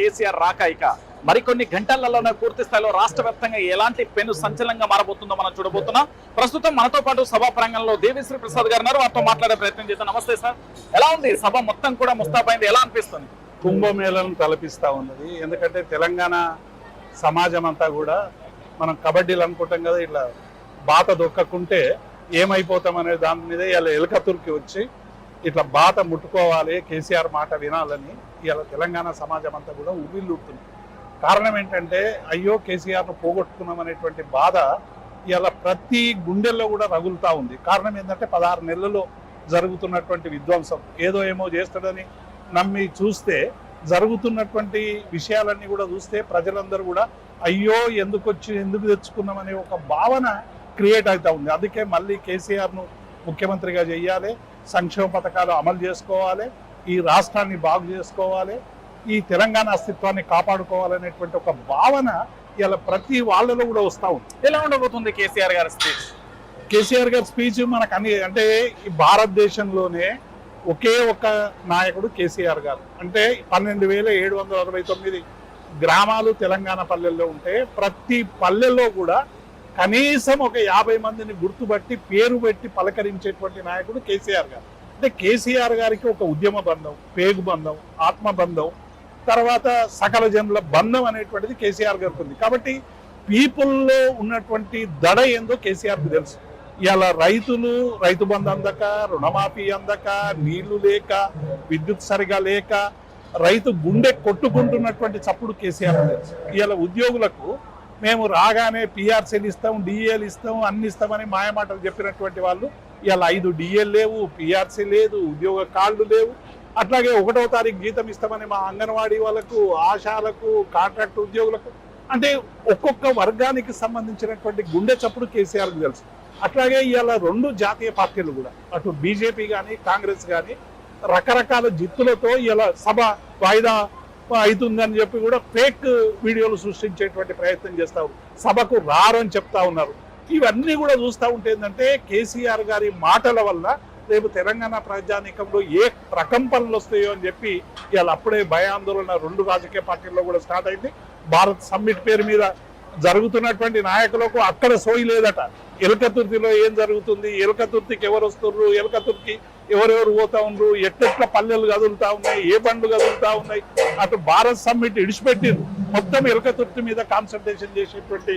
కేసీఆర్ రాక ఇక. మరికొన్ని గంటలలోనే పూర్తి స్థాయిలో రాష్ట్ర వ్యాప్తంగా ఎలాంటి పెను సంచలనంగా మారబోతుందో మనం చూడబోతున్నాం. ప్రస్తుతం మనతో పాటు సభా ప్రాంగణంలో దేవిశ్రీ ప్రసాద్ గారు ఉన్నారు. వారితో మాట్లాడే ప్రయత్నం చేద్దాం. నమస్తే సార్. ఎలా ఉంది? సభ మొత్తం కూడా ముస్తాబైంది. ఎలా అనిపిస్తుంది? కుంభమేళను తలపిస్తా ఉన్నది. ఎందుకంటే తెలంగాణ సమాజం అంతా కూడా మనం కబడ్డీలు అనుకుంటాం కదా ఇట్లా బాత దొక్కకుంటే ఏమైపోతాం అనే దాని మీద ఇలా ఎలకతురికి వచ్చి ఇట్లా బాట ముట్టుకోవాలి కేసీఆర్ మాట వినాలని ఇలా తెలంగాణ సమాజం అంతా కూడా ఉవ్విల్లుతుంది కారణం ఏంటంటే అయ్యో కేసీఆర్ను పోగొట్టుకున్నాం అనేటువంటి బాధ ఇలా ప్రతి గుండెల్లో కూడా రగులుతా ఉంది. కారణం ఏంటంటే పదహారు నెలల్లో జరుగుతున్నటువంటి విధ్వంసం. ఏదో ఏమో చేస్తాడని నమ్మి చూస్తే జరుగుతున్నటువంటి విషయాలన్నీ కూడా చూస్తే ప్రజలందరూ కూడా అయ్యో ఎందుకు వచ్చి ఎందుకు తెచ్చుకున్నాం అనే ఒక భావన క్రియేట్ అవుతా ఉంది. అందుకే మళ్ళీ కేసీఆర్ను ముఖ్యమంత్రిగా చేయాలి. సంక్షేమ పథకాలు అమలు చేసుకోవాలి ఈ రాష్ట్రాన్ని బాగు చేసుకోవాలి ఈ తెలంగాణ అస్తిత్వాన్ని కాపాడుకోవాలనేటువంటి ఒక భావన ఇలా ప్రతి వాళ్ళలో కూడా వస్తూ ఉంది. ఎలా ఉండబోతుంది కేసీఆర్ గారి స్పీచ్? కేసీఆర్ గారి స్పీచ్ మనకు అన్ని అంటే ఈ భారతదేశంలోనే ఒకే ఒక నాయకుడు కేసీఆర్ గారు. అంటే పన్నెండు వేల ఏడు వందల అరవై తొమ్మిది గ్రామాలు తెలంగాణ పల్లెల్లో ఉంటే ప్రతి పల్లెల్లో కూడా కనీసం ఒక యాభై మందిని గుర్తుపట్టి పేరు పెట్టి పలకరించేటువంటి నాయకుడు కేసీఆర్ గారు. అంటే కేసీఆర్ గారికి ఒక ఉద్యమ బంధం పేగు బంధం ఆత్మ బంధం తర్వాత సకల జనుల బంధం అనేటువంటిది కేసీఆర్ గారికి ఉంది. కాబట్టి పీపుల్లో ఉన్నటువంటి దడ ఏందో కేసీఆర్కి తెలుసు. ఇలా రైతులు రైతు బంధు అందక రుణమాఫీ అందక నీళ్ళు లేక విద్యుత్ సరిగా లేక రైతు గుండె కొట్టుకుంటున్నటువంటి చప్పుడు కేసీఆర్ తెలుసు. ఇలా ఉద్యోగులకు మేము రాగానే పిఆర్సీలు ఇస్తాం డిఏలు ఇస్తాం అన్ని ఇస్తామని మాయమాటలు చెప్పినటువంటి వాళ్ళు. ఇలా ఐదు డిఏలు లేవు పిఆర్సీ లేదు ఉద్యోగ కార్డులు లేవు. అట్లాగే ఒకటో తారీఖు జీతం ఇస్తామని మా అంగన్వాడీ వాళ్ళకు ఆశాలకు కాంట్రాక్ట్ ఉద్యోగులకు అంటే ఒక్కొక్క వర్గానికి సంబంధించినటువంటి గుండె చప్పుడు కేసీఆర్కి తెలుసు. అట్లాగే ఇవాళ రెండు జాతీయ పార్టీలు కూడా అటు బీజేపీ కానీ కాంగ్రెస్ కానీ రకరకాల జిత్తులతో ఇలా సభ వాయిదా అవుతుందని చెప్పి కూడా ఫేక్ వీడియోలు సృష్టించేటువంటి ప్రయత్నం చేస్తారు సభకు రారని చెప్తా ఉన్నారు. ఇవన్నీ కూడా చూస్తూ ఉంటే ఏంటంటే కేసీఆర్ గారి మాటల వల్ల రేపు తెలంగాణ ప్రజానీకంలో ఏ ప్రకంపనలు వస్తాయో అని చెప్పి ఇవాళ అప్పుడే భయాందోళన రెండు రాజకీయ పార్టీల్లో కూడా స్టార్ట్ అయింది. భారత్ సమ్మిట్ పేరు మీద జరుగుతున్నటువంటి నాయకులకు అక్కడ సోయి లేదట. ఎలకతుర్తిలో ఏం జరుగుతుంది? ఎలకతుర్తికి ఎవరు వస్తుర్రు? ఎలకతుర్తి ఎవరెవరు పోతా ఉన్నారు ఎట్టెట్ల పల్లెలు కదులుతా ఉన్నాయి? ఏ బండ్లు కదులుతా ఉన్నాయి? అటు భారత్ సమ్మిట్ ఇడిచిపెట్టింది మొత్తం ఎలకతుర్తి మీద కాన్సన్ట్రేషన్ చేసేటువంటి